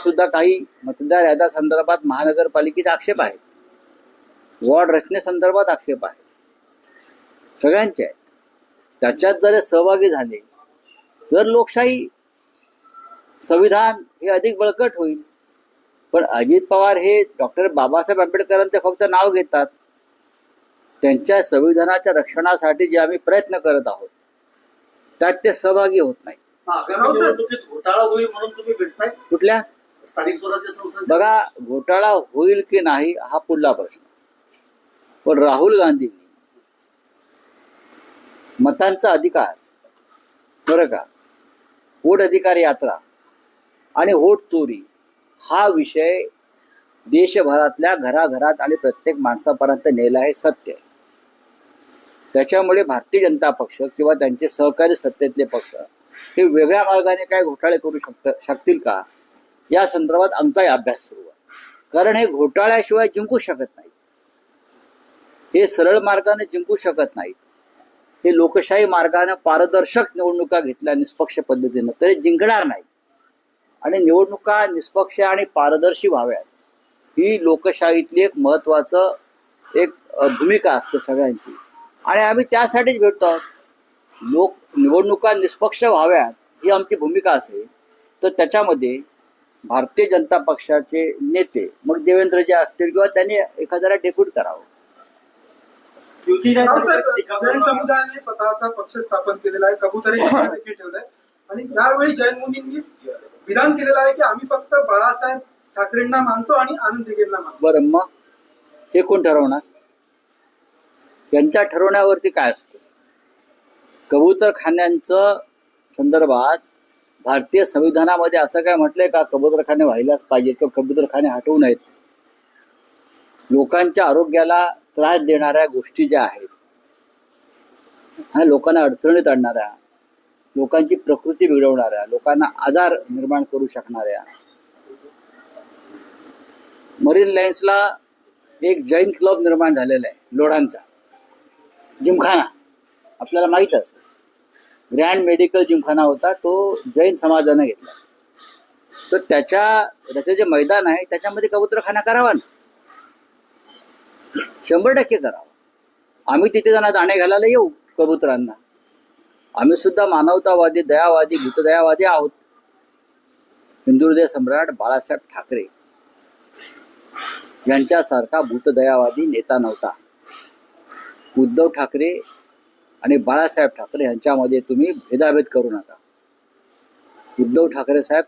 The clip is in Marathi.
सुद्धा काही मतदार याद्या संदर्भात महानगरपालिकेचे आक्षेप आहेत. वॉर्ड रचनेसंदर्भात आक्षेप आहेत. सगळ्यांचे आहेत. त्याच्यात जर सहभागी झाले तर लोकशाही संविधान हे अधिक बळकट होईल पण अजित पवार हे डॉक्टर बाबासाहेब आंबेडकरांचे फक्त नाव घेतात त्यांच्या संविधानाच्या रक्षणासाठी जे आम्ही प्रयत्न करत आहोत त्यात ते सहभागी होत नाही. कुठल्या? स्थानिक स्वराज्य संस्थांच्या बघा घोटाळा होईल की नाही हा पुढला प्रश्न. पण राहुल गांधी मतांचा अधिकार बरं का? वोट अधिकार यात्रा आणि वोट चोरी हा विषय देशभरातल्या घराघरात आणि प्रत्येक माणसापर्यंत नेला हे सत्य आहे. त्याच्यामुळे भारतीय जनता पक्ष किंवा त्यांचे सहकारी सत्तेतले पक्ष हे वेगळ्या मार्गाने काय घोटाळे करू शकत शकतील का? या संदर्भात आमचाही अभ्यास सुरू आहे. कारण हे घोटाळ्याशिवाय जिंकू शकत नाही हे सरळ मार्गाने जिंकू शकत नाही हे लोकशाही मार्गाने पारदर्शक निवडणुका घेतल्या निष्पक्ष पद्धतीनं तरी जिंकणार नाही आणि निवडणुका निष्पक्ष आणि पारदर्शी व्हाव्यात ही लोकशाहीतली एक महत्वाचं एक भूमिका असते सगळ्यांची. आणि आम्ही त्यासाठीच भेटतो आहोत. लोक निवडणुका निष्पक्ष व्हाव्यात ही आमची भूमिका असेल तर त्याच्यामध्ये भारतीय जनता पक्षाचे नेते मग देवेंद्रजी असतील किंवा त्यांनी एखाद्याला डेप्यूट करावं. समुदायाने स्वतःचा पक्ष स्थापन केलेला आहे कबुतरी ठेवलाय. आणि यावेळी जैन मुनींनी विधान केलेलं आहे की आम्ही फक्त बाळासाहेब ठाकरेंना मानतो आणि आनंद दिगेंना मानतो. बरं मग हे कोण ठरवणार? यांच्या ठरवण्यावरती काय असतं? कबूतरखान्यांचं संदर्भात भारतीय संविधानामध्ये असं काय म्हटलंय का? कबूतरखाने व्हायलाच पाहिजे किंवा कबूतरखाने हटवू नयेत. लोकांच्या आरोग्याला त्रास देणाऱ्या गोष्टी ज्या आहेत ह्या लोकांना अडचणीत आणणाऱ्या लोकांची प्रकृती बिघडवणाऱ्या लोकांना आजार निर्माण करू शकणाऱ्या. मरीन लाईन्सला एक जैन क्लब निर्माण झालेला आहे लोढांचा. जिमखाना. आपल्याला माहीत असतं. ग्रँड मेडिकल जिमखाना होता तो जैन समाजानं घेतला. तर त्याच्या त्याचं जे मैदान आहे त्याच्यामध्ये कबूतरखाना करावा ना. शंभर टक्के करावा. आम्ही तिथे जाणार दाणे घालायला येऊ कबुतरांना. आम्ही सुद्धा मानवतावादी दयावादी भूतदयावादी आहोत. हिंदू सम्राट बाळासाहेब ठाकरे यांच्यासारखा भूतदयावादी नेता नव्हता. उद्धव ठाकरे आणि बाळासाहेब ठाकरे यांच्यामध्ये तुम्ही भेदाभेद करू नका. उद्धव ठाकरे साहेब